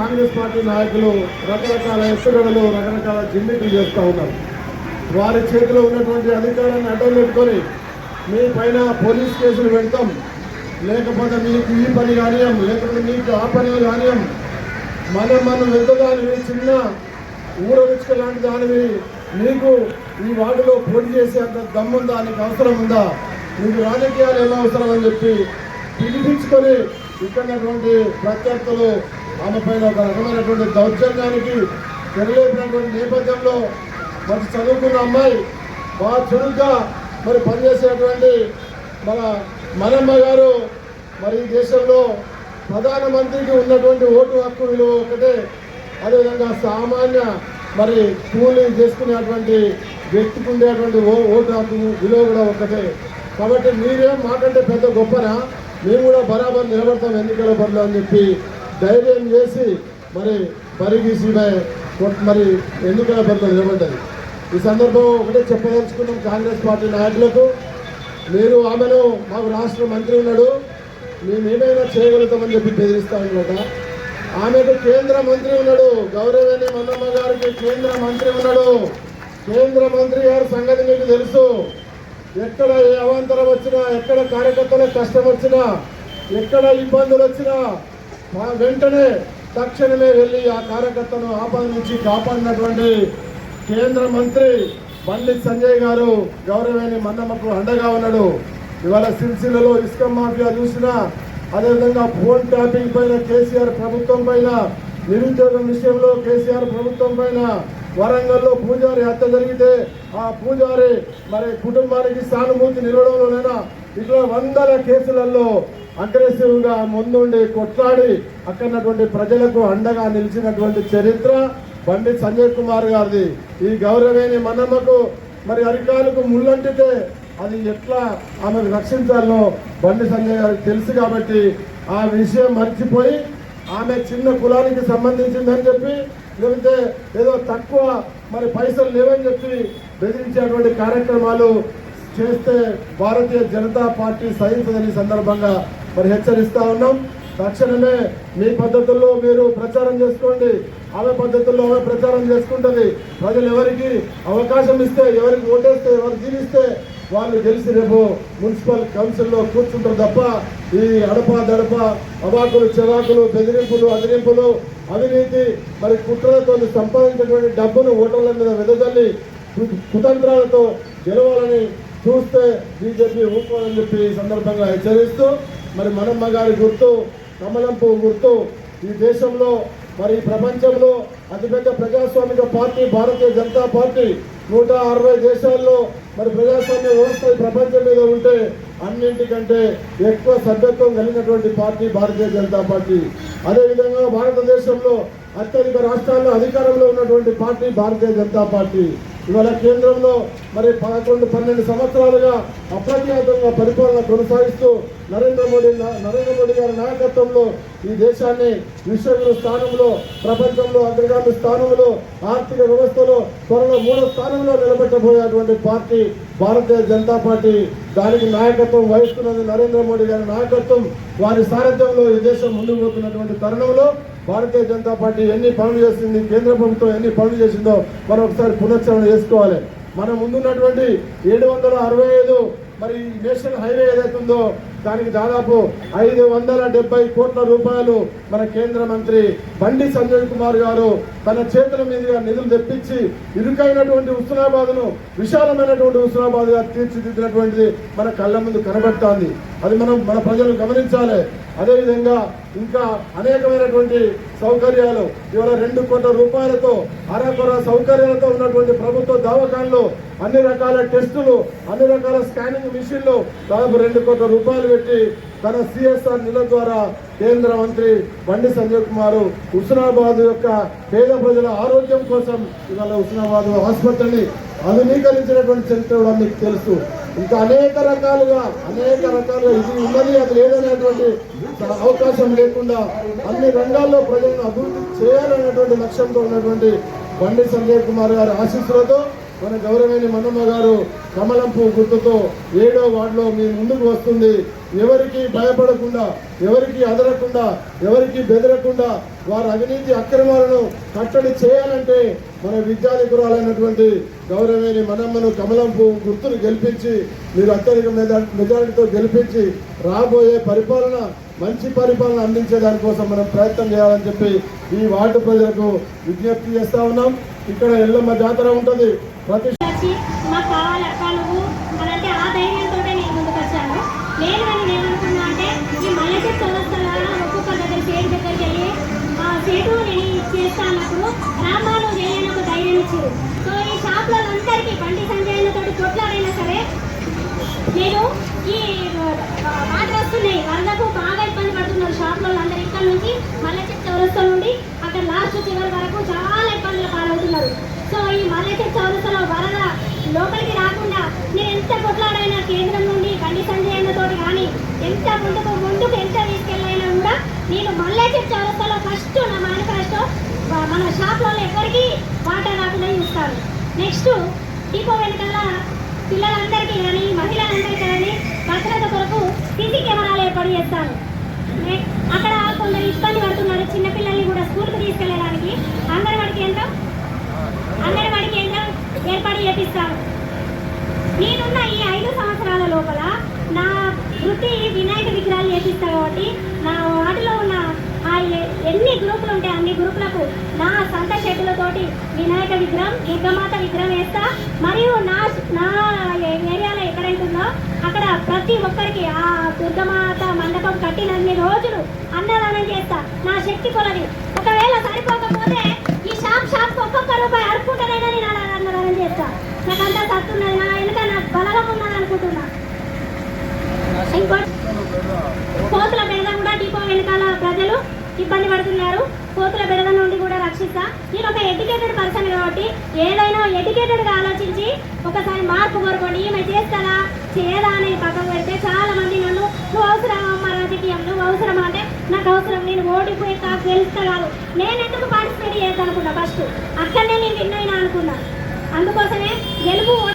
Congress party నాయకులు రకరకాల ఎత్తుగడలు రకరకాల జిమ్మికులు చేస్తూ ఉన్నారు. వారి చేతిలో ఉన్నటువంటి అధికారాన్ని అడ్డం పెట్టుకొని మీ పైన పోలీస్ కేసులు పెడతాం. లేకపోతే మీకు ఈ పని కానియం లేకపోతే మీకు ఆ పని కానియం మనం మనం వెళ్తదానివి చిన్న ఊరవిచ్చుక లాంటి దానివి నీకు ఈ వార్డులో పోటీ చేసే అంత దమ్ముందా? నీకు అవసరం ఉందా? నీకు రాజకీయాలు ఎలా అవసరం అని చెప్పి పిలిపించుకొని ఇక్కడటువంటి ప్రత్యర్థులు ఆమె పైన ఒక రకమైనటువంటి దౌర్జన్యానికి తెరలేపినటువంటి నేపథ్యంలో మరి చదువుకున్న అమ్మాయి బాగా చురుగ్గా మరి పనిచేసేటువంటి మన మనమ్మ గారు మరి ఈ దేశంలో ప్రధానమంత్రికి ఉన్నటువంటి ఓటు హక్కు విలువ ఒకటే. అదేవిధంగా సామాన్య మరి కూలీ చేసుకునేటువంటి వ్యక్తికి ఉండేటువంటి ఓ ఓటు హక్కు విలువ కూడా ఒకటే. కాబట్టి మీరేం మాకంటే పెద్ద గొప్పనా? మేము కూడా బరాబర్ నిలబడతాం ఎన్నికల బరిలో అని చెప్పి ధైర్యం చేసి మరి పరిగీసి మరి ఎన్నికల బరిలో నిలబడ్డది ఈ సందర్భం ఒకటే చెప్పదలుచుకున్నాం కాంగ్రెస్ పార్టీ నాయకులకు. మీరు ఆమెను మాకు రాష్ట్ర మంత్రి ఉన్నాడు. మేము ఏమైనా చేయగలుగుతామని చెప్పి బెదిరిస్తా ఉన్నట ఆమెకు కేంద్ర మంత్రి ఉన్నాడు. గౌరవేణి మన్నమ్మ గారికి కేంద్ర మంత్రి ఉన్నాడు. కేంద్ర మంత్రి గారి సంగతి మీకు తెలుసు. ఎక్కడ ఏ అవాంతరం వచ్చినా ఎక్కడ కార్యకర్తలకు కష్టం వచ్చినా ఎక్కడ ఇబ్బందులు వచ్చినా మా వెంటనే తక్షణమే వెళ్ళి ఆ కార్యకర్తను ఆపద నుంచి కాపాడినటువంటి కేంద్ర మంత్రి బండి సంజయ్ గారు గౌరవేణి మన్నమ్మకు అండగా ఉన్నాడు. ఇవాళ సిరిసిల్లలో ఇసుక మాఫియా చూసినా అదేవిధంగా ఫోన్ ట్యాపింగ్ పైన కేసీఆర్ ప్రభుత్వం పైన నిరుద్యోగం విషయంలో కేసీఆర్ ప్రభుత్వం పైన వరంగల్లో పూజారి హత్య జరిగితే ఆ పూజారి మరి కుటుంబానికి సానుభూతి నిలవడంలోనైనా ఇట్లా వందల కేసులలో అగ్రెసివ్గా ముందుండి కొట్లాడి అక్కడటువంటి ప్రజలకు అండగా నిలిచినటువంటి చరిత్ర బండి సంజయ్ కుమార్ గారిది. ఈ గౌరవేణి మనమ్మకు మరి అరికాలకు ముళ్ళంటితే అది ఎట్లా ఆమెను రక్షించాలో బండి సంజయ్ గారికి తెలుసు కాబట్టి ఆ విషయం మర్చిపోయి ఆమె చిన్న కులానికి సంబంధించిందని చెప్పి లేకపోతే ఏదో తక్కువ మరి పైసలు లేవని చెప్పి బెదిరించేటువంటి కార్యక్రమాలు చేస్తే భారతీయ జనతా పార్టీ సహించదని సందర్భంగా మరి హెచ్చరిస్తా ఉన్నాం. తక్షణమే మీ పద్ధతుల్లో మీరు ప్రచారం చేసుకోండి. ఆమె పద్ధతుల్లో ఆమె ప్రచారం చేసుకుంటుంది. ప్రజలు ఎవరికి అవకాశం ఇస్తే ఎవరికి ఓటేస్తే ఎవరు జీవిస్తే వాళ్ళు గెలిచి రేపు మున్సిపల్ కౌన్సిల్లో కూర్చుంటారు తప్ప ఈ అడప దడప అవాకులు చెవాకులు బెదిరింపులు అదిరింపులు అవినీతి మరి కుట్రలతో సంపాదించినటువంటి డబ్బును ఓటర్ల మీద వెదజల్లి కు- కుతంత్రాలతో గెలవాలని చూస్తే బీజేపీ ఊపుకోవాలని చెప్పి ఈ సందర్భంగా హెచ్చరిస్తూ మరి మనమ్మ గారి గుర్తు కమలం పువ్వు గుర్తు ఈ దేశంలో మరి ప్రపంచంలో అతిపెద్ద ప్రజాస్వామిక పార్టీ భారతీయ జనతా పార్టీ. నూట అరవై దేశాల్లో మరి ప్రజాస్వామ్య వ్యవస్థ ప్రపంచం మీద ఉంటే అన్నింటికంటే ఎక్కువ సభ్యత్వం కలిగినటువంటి పార్టీ భారతీయ జనతా పార్టీ. అదేవిధంగా భారతదేశంలో అత్యధిక రాష్ట్రాల్లో అధికారంలో ఉన్నటువంటి పార్టీ భారతీయ జనతా పార్టీ. ఇవాళ కేంద్రంలో మరి పదకొండు పన్నెండు సంవత్సరాలుగా అప్రఖ్యాతంగా పరిపాలన కొనసాగిస్తూ నరేంద్ర మోడీ నరేంద్ర మోడీ గారి నాయకత్వంలో ఈ దేశాన్ని విశ్వగురు స్థానంలో ప్రపంచంలో అగ్రగామి స్థానంలో ఆర్థిక వ్యవస్థలో త్వరలో మూడో స్థానంలో నిలబెట్టబోయేటువంటి పార్టీ భారతీయ జనతా పార్టీ దానికి నాయకత్వం వహిస్తున్నది నరేంద్ర మోడీ గారి నాయకత్వం. వారి సారథ్యంలో ఈ దేశం ముందుకు పోతున్నటువంటి తరుణంలో భారతీయ జనతా పార్టీ ఎన్ని పనులు చేసింది కేంద్ర ప్రభుత్వం ఎన్ని పనులు చేసిందో మరొకసారి పునశ్చరణ చేసుకోవాలి. మన ముందున్నటువంటి ఏడు వందల అరవై ఐదు మరి నేషనల్ హైవే ఏదైతుందో దానికి దాదాపు ఐదు వందల డెబ్బై కోట్ల రూపాయలు మన కేంద్ర మంత్రి బండి సంజయ్ కుమార్ గారు తన చేతుల మీదుగా నిధులు తెప్పించి ఇరుకైనటువంటి హుస్నాబాద్ను విశాలమైనటువంటి హుస్నాబాద్గా తీర్చిదిద్దినటువంటిది మన కళ్ళ ముందు కనబడుతోంది. అది మనం మన ప్రజలు గమనించాలి. అదేవిధంగా ఇంకా అనేకమైనటువంటి సౌకర్యాలు ఇవాళ రెండు కోట్ల రూపాయలతో అరకొర సౌకర్యాలతో ఉన్నటువంటి ప్రభుత్వ దవాఖాన్లో అన్ని రకాల టెస్టులు అన్ని రకాల స్కానింగ్ మిషన్లు దాదాపు రెండు కోట్ల రూపాయలు పెట్టి తన సిఎస్ఆర్ నిధుల ద్వారా కేంద్ర మంత్రి బండి సంజయ్ కుమార్ హుస్నాబాద్ యొక్క పేద ప్రజల ఆరోగ్యం కోసం ఇవాళ హుస్నాబాద్ ఆసుపత్రిని ఆధునీకరించినటువంటి చరిత్ర కూడా మీకు తెలుసు. ఇంకా అనేక రకాలుగా అనేక రకాలుగా ఇది ఉన్నది అది లేదనేటువంటి అవకాశం లేకుండా అన్ని రంగాల్లో ప్రజలను అభివృద్ధి చేయాలనేటువంటి లక్ష్యంతో ఉన్నటువంటి బండి సంజయ్ కుమార్ గారి ఆశీస్సులతో మన గౌరవమైన మన్నమ్మ గారు కమలంపు గుర్తుతో ఏడో వార్డులో మీ ముందుకు వస్తుంది. ఎవరికి భయపడకుండా ఎవరికి అదరకుండా ఎవరికి బెదరకుండా వారి అవినీతి అక్రమాలను కట్టడి చేయాలంటే మన విద్యాధికురాలైనటువంటి గౌరవేని మనమ్మను కమలంపు గుర్తును గెలిపించి మీరు అత్యధిక మెజారిటీతో గెలిపించి రాబోయే పరిపాలన మంచి పరిపాలన అందించే దానికోసం మనం ప్రయత్నం చేయాలని చెప్పి ఈ వార్డు ప్రజలకు విజ్ఞప్తి చేస్తా ఉన్నాం. ఇక్కడ ఎల్లమ్మ జాతర ఉంటుంది. వచ్చి మాకు కావాలి అక్క నువ్వు అని అంటే ఆ ధైర్యంతో నేను ముందుకు వచ్చాను. నేను కానీ నేను ఏమనుకున్నా అంటే ఈ మల్లెచెట్టు చదువుతున్నా ఒక్కొక్క దగ్గర సేటు దగ్గరికి వెళ్ళి ఆ సేటు నేను ఇది చేస్తా అన్నప్పుడు రామ్మా నువ్వు చేయని ఒక ధైర్యం ఇచ్చారు. సో ఈ షాప్లో అందరికీ బండి సంజయ్లతో కొట్లాడైనా సరే నేను ఈ ఆ, వాటర్ వస్తున్నాయి వరదకు బాగా ఇబ్బంది పడుతున్నారు షాప్లో అందరు. ఇక్కడ నుంచి మల్లెచెట్టు చౌరస్తా నుండి అక్కడ లాస్ట్ చివరి వరకు చాలా ఇబ్బందులు పాలవుతున్నారు. సో ఈ మల్లెచెట్టు లోపలికి రాకుండా నేను ఎంత కొట్లాడైనా కేంద్రం నుండి బండి సంజయ్ కానీ ఎంత ముందుకు ముందుకు ఎంత తీసుకెళ్ళైనా కూడా నేను మల్లెచెట్టు చౌరస్తాలో ఫస్ట్ నా మేనిఫెస్టో మన షాప్లో ఎవరికి వాటర్ రాకుండా చూస్తాను నెక్స్ట్ డిపో వెనకాల పిల్లలందరికీ కానీ మహిళలందరికీ కానీ భద్రత కొరకు సిసి కెమెరాలు ఏర్పాటు చేస్తాను అక్కడ కొందరు ఇబ్బంది పడుతున్నారు చిన్నపిల్లల్ని కూడా స్కూల్కి తీసుకెళ్ళడానికి. అంగన్వాడి కేంద్రం అంగన్వాడి కేంద్రం ఏర్పాటు చేపిస్తాను నేనున్న ఈ ఐదు సంవత్సరాల లోపల నా వృత్తి వినాయక విగ్రహాలు చేపిస్తా కాబట్టి నా వాటిలో ఉన్న ఆ ఎన్ని గ్రూపులు ఉంటాయి అన్ని గ్రూపులకు నా సొంత చేతులతోటి వినాయక విగ్రహం దుర్గమాత విగ్రహం వేస్తా. మరియు నా నా ఏరియాలో ఎక్కడైతుందో అక్కడ ప్రతి ఒక్కరికి ఆ దుర్గమాత మండపం కట్టినన్ని రోజులు అన్నదానం చేస్తా. నా శక్తి కొలది. ఒకవేళ సరిపోకపోతే ఈ షాప్ షాప్ ఒక్కొక్క రూపాయి అడుక్కుంటానైనా నేను అలా అన్నదానం చేస్తా నాకంతా తత్తున్నది నా వెనుక నాకు బలగం ఉన్నది అనుకుంటున్నా. ఇంకోటి కోతుల బెడద కూడా డిపో వెనకాల ప్రజలు ఇబ్బంది పడుతున్నారు. కోతుల బెడద నుండి కూడా రక్షిస్తా. నేను ఒక ఎడ్యుకేటెడ్ పర్సన్ కాబట్టి ఏదైనా ఎడ్యుకేటెడ్గా ఆలోచించి ఒకసారి మార్పు కోరుకోండి. ఈమె చేస్తారా చేయదా అనేది పక్కకు పెడితే చాలా మంది నన్ను నువ్వు అవసరమా రాజకీయం? నువ్వు అవసరమా? అంటే నాకు అవసరం. నేను ఓడిపోయి కాదు గెలుస్తా కాదు. నేను ఎందుకు పార్టిసిపేట్ చేద్దాం అనుకున్నా? ఫస్ట్ అక్కడనే నేను విన్ అయినా అనుకున్నా. అందుకోసమే గెలుపు